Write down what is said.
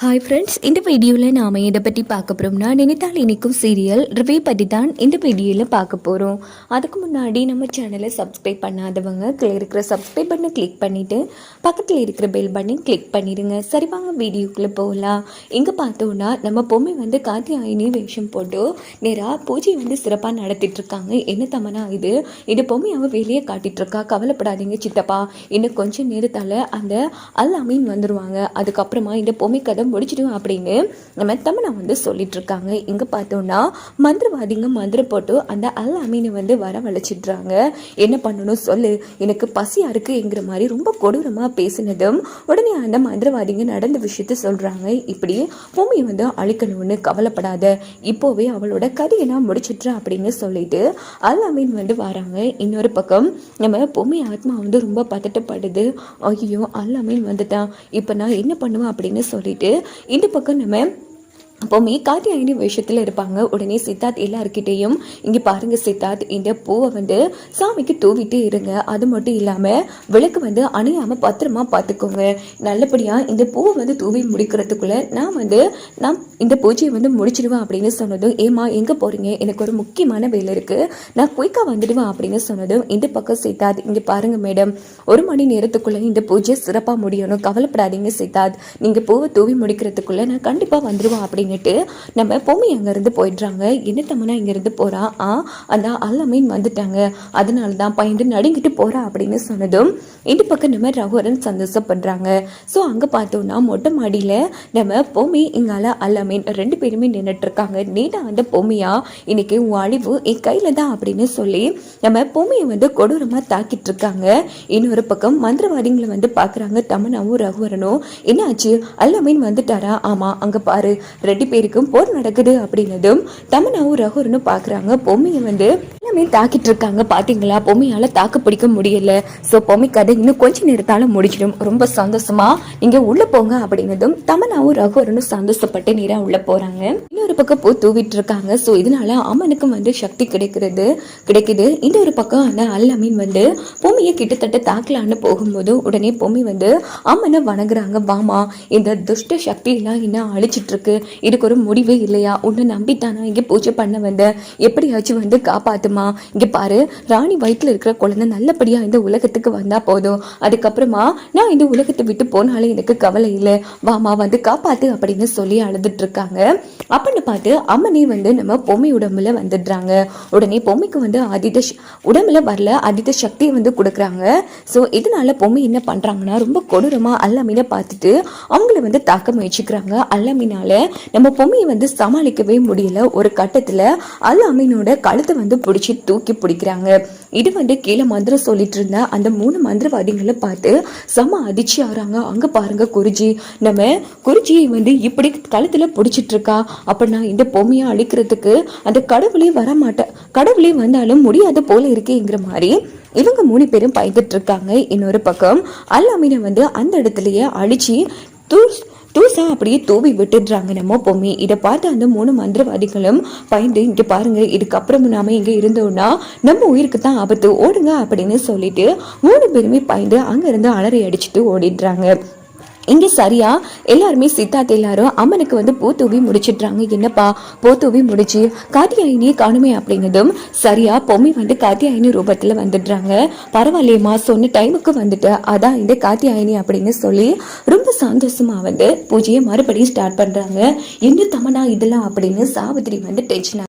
Hi friends இந்த வீடியோவில் நாம் இதை பற்றி பார்க்க போகிறோம்னா நினைத்தால் இன்றைக்கும் சீரியல் ரிவ்யூ பற்றி தான் இந்த வீடியோவில் பார்க்க போகிறோம் அதுக்கு முன்னாடி நம்ம சேனலை சப்ஸ்கிரைப் பண்ணாதவங்க கீழே இருக்கிற சப்ஸ்கிரைப் பண்ணை கிளிக் பண்ணிவிட்டு பக்கத்தில் இருக்கிற பெல் பண்ணி கிளிக் பண்ணிடுங்க சரி வாங்க வீடியோக்குள்ளே போகலாம். இங்கே பார்த்தோன்னா நம்ம பொம்மை வந்து காத்தி ஆயினி வேஷம் போட்டு நேராக பூஜை வந்து சிறப்பாக நடத்திட்டு இருக்காங்க என்ன தமனா இது? இந்த பொம்மை அவள் வெளியே காட்டிகிட்ருக்கா இருக்கா கவலைப்படாதீங்க சித்தப்பா. இன்னும் கொஞ்சம் நேரத்தால் அந்த அல் அமீன் வந்துடுவாங்க அதுக்கப்புறமா இந்த பொம்மை கதை முடிச்சிடும் அப்படின்னு நம்ம தமனா வந்து சொல்லிட்டுருக்காங்க. இங்கே பார்த்தோன்னா மந்திரவாதிங்க மந்திரம் போட்டு அந்த அல் அமீனை வந்து வரவழைச்சிடுறாங்க. என்ன பண்ணணும் சொல்லு. எனக்கு பசியாக இருக்குங்கிற மாதிரி ரொம்ப கொடூரமாக பேசினதும் உடனே அந்த மந்திரவாதிங்க நடந்த விஷயத்த சொல்கிறாங்க இப்படி பூமியை வந்து அழிக்கணும்னு கவலைப்படாத. இப்போவே அவளோட கதையை நான் முடிச்சிட்றேன் அப்படின்னு சொல்லிட்டு அல் அமீன் வந்து வராங்க. இன்னொரு பக்கம் நம்ம பொம்மை ஆத்மா வந்து ரொம்ப பதட்டப்படுது. ஐயோ அல் அமீன் வந்துட்டான். இப்போ நான் என்ன பண்ணுவேன் அப்படின்னு சொல்லிட்டு இந்த பக்கம் நம்ம அப்போவுமே காத்தியாயினி விஷயத்தில் இருப்பாங்க. உடனே சித்தார்த் எல்லாருக்கிட்டேயும் இங்கே பாருங்க சித்தார்த் இந்த பூவை வந்து சாமிக்கு தூவிட்டே இருங்க. அது மட்டும் இல்லாமல் விளக்கு வந்து அணையாமல் பத்திரமா பார்த்துக்கோங்க. நல்லபடியாக இந்த பூவை வந்து தூவி முடிக்கிறதுக்குள்ள நான் வந்து நான் இந்த பூஜையை வந்து முடிச்சிடுவேன் அப்படின்னு சொன்னதும் ஏமா எங்கே போகிறீங்க எனக்கு ஒரு முக்கியமான வேலை இருக்குது நான் குயிக்காக வந்துடுவேன் அப்படின்னு சொன்னதும் இந்த பக்கம் சித்தார்த் இங்கே பாருங்க மேடம். ஒரு மணி நேரத்துக்குள்ளே இந்த பூஜை சிறப்பாக முடியணும். கவலைப்படாதீங்க சித்தார்த். நீங்கள் பூவை தூவி முடிக்கிறதுக்குள்ளே நான் கண்டிப்பாக வந்துடுவேன் அப்படின்னு அப்படின்னுட்டு நம்ம பொம்மி அங்கேருந்து போயிடுறாங்க. என்ன தம்மனா இங்கேருந்து போகிறா ஆ அந்த அல்லமீன் வந்துட்டாங்க. அதனால தான் பயந்து நடுங்கிட்டு போகிறா அப்படின்னு சொன்னதும் இந்த பக்கம் நம்ம ரகுவரன் சந்தோஷப்படுறாங்க. ஸோ அங்கே பார்த்தோம்னா மொட்டை மாடியில் நம்ம பொம்மி இங்கால அல்லமீன் ரெண்டு பேருமே நின்றுட்டுருக்காங்க நீட்டாக நீடா அந்த பொம்மியா? இன்னைக்கு உன் அழிவு என் கையில் தான் அப்படின்னு சொல்லி நம்ம பொம்மையை வந்து கொடூரமாக தாக்கிட்டு இருக்காங்க இன்னொரு பக்கம் மந்திரவாதிகளை வந்து பார்க்குறாங்க தமனாவும் ரகுவரனும். என்னாச்சு? அல்லமீன் வந்துட்டாரா? ஆமாம் அங்கே பாரு. ரெண்டு ரெண்டு பேருக்கும் போர் நடக்குது அப்படின்னதும் தமனாவும் ரகுரனும் பாக்குறாங்க. பொம்மையை வந்து எல்லாமே தாக்கிட்டு இருக்காங்க. பாத்தீங்களா? பொம்மையால தாக்கு பிடிக்க முடியல. சோ பொம்மை கதை இன்னும் கொஞ்ச நேரத்தால முடிச்சிடும் ரொம்ப சந்தோஷமா நீங்க உள்ள போங்க அப்படின்னதும் தமனாவும் ரகுவரனும் சந்தோஷப்பட்டு நேரா உள்ள போறாங்க. இன்னொரு பக்கம் பூ தூவிட்டு இருக்காங்க ஸோ இதனால அம்மனுக்கும் வந்து சக்தி கிடைக்கிறது கிடைக்குது. இன்னொரு பக்கம் அந்த அல்லமீன் வந்து பொம்மையை கிட்டத்தட்ட தாக்கலான்னு போகும்போது உடனே பொம்மி வந்து அம்மனை வணங்குறாங்க. வாமா இந்த துஷ்ட சக்தி எல்லாம் அழிச்சிட்டு இருக்கு இதுக்கு ஒரு முடிவே இல்லையா? உன்னை நம்பித்தானா? இங்கே பூஜை பண்ண வந்த எப்படியாச்சும் வந்து காப்பாத்துமா? இங்கே பாரு ராணி வயிற்றுல இருக்கிற குழந்தை நல்லபடியாக இந்த உலகத்துக்கு வந்தால் போதும். அதுக்கப்புறமா நான் இந்த உலகத்தை விட்டு போனாலே எனக்கு கவலை இல்லை. வாமா வந்து காப்பாத்து அப்படின்னு சொல்லி அழுதுட்டு இருக்காங்க அப்படின்னு பார்த்து அம்மனே வந்து நம்ம பொம்மை உடம்புல வந்துடுறாங்க. உடனே பொம்மைக்கு வந்து அதித உடம்புல வரல அதித சக்தியை வந்து கொடுக்குறாங்க. ஸோ இதனால பொம்மை என்ன பண்ணுறாங்கன்னா ரொம்ப கொடூரமாக அல்லாமீனை பார்த்துட்டு அவங்கள வந்து தாக்க முயற்சிக்கிறாங்க. அல்லாமீனால நம்ம பொம்மையை வந்து சமாளிக்கவே முடியல. ஒரு கட்டத்தில் அல்லாமீனோட கழுத்தை வந்து பிடிச்சி தூக்கி பிடிக்கிறாங்க. இது வந்து கீழே மந்திரம் சொல்லிட்டு இருந்த அந்த மூணு மந்திரவாதிகளை பார்த்து செம அதிர்ச்சி ஆறாங்க அங்க பாருங்க குருஜி. நம்ம குருஜியை வந்து இப்படி கழுத்துல பிடிச்சிட்டு இருக்கா. அப்படின்னா இந்த பொம்மையை அழிக்கிறதுக்கு அந்த கடவுளே வர மாட்டேன் கடவுளே வந்தாலும் முடியாது போல இருக்கேங்கிற மாதிரி இவங்க மூணு பேரும் பயந்துட்டு இருக்காங்க. இன்னொரு பக்கம் அல் வந்து அந்த இடத்துலயே அழிச்சு தூ தூசா அப்படியே தூவி விட்டுடுறாங்க நம்ம பொம்மி. இதை பார்த்து அந்த மூணு மந்திரவாதிகளும் பயந்து இங்கே பாருங்க இதுக்கப்புறம் நாம இங்கே இருந்தோம்னா நம்ம உயிருக்கு தான் ஆபத்து. ஓடுங்க அப்படின்னு சொல்லிட்டு மூணு பேருமே பயந்து அங்கேருந்து அலறி அடிச்சுட்டு ஓடிடுறாங்க. இங்கே சரியா? எல்லாருமே சித்தார்த் எல்லாரும் அம்மனுக்கு வந்து பூத்தூவி முடிச்சிடுறாங்க. என்னப்பா? பூத்தூவி முடிச்சு காத்தியாயினியை காணுமே அப்படின்னதும் சரியா பொம்மி வந்து காத்தியாயினி ரூபத்தில் வந்துடுறாங்க. பரவாயில்லையம்மா சொன்ன டைமுக்கு வந்துட்டு. அதான் இந்த காத்தியாயினி அப்படின்னு சொல்லி ரொம்ப சந்தோஷமா வந்து பூஜையை மறுபடியும் ஸ்டார்ட் பண்ணுறாங்க என்ன தமனா இதெல்லாம் அப்படின்னு சாவித்திரி வந்து டென்ஷன்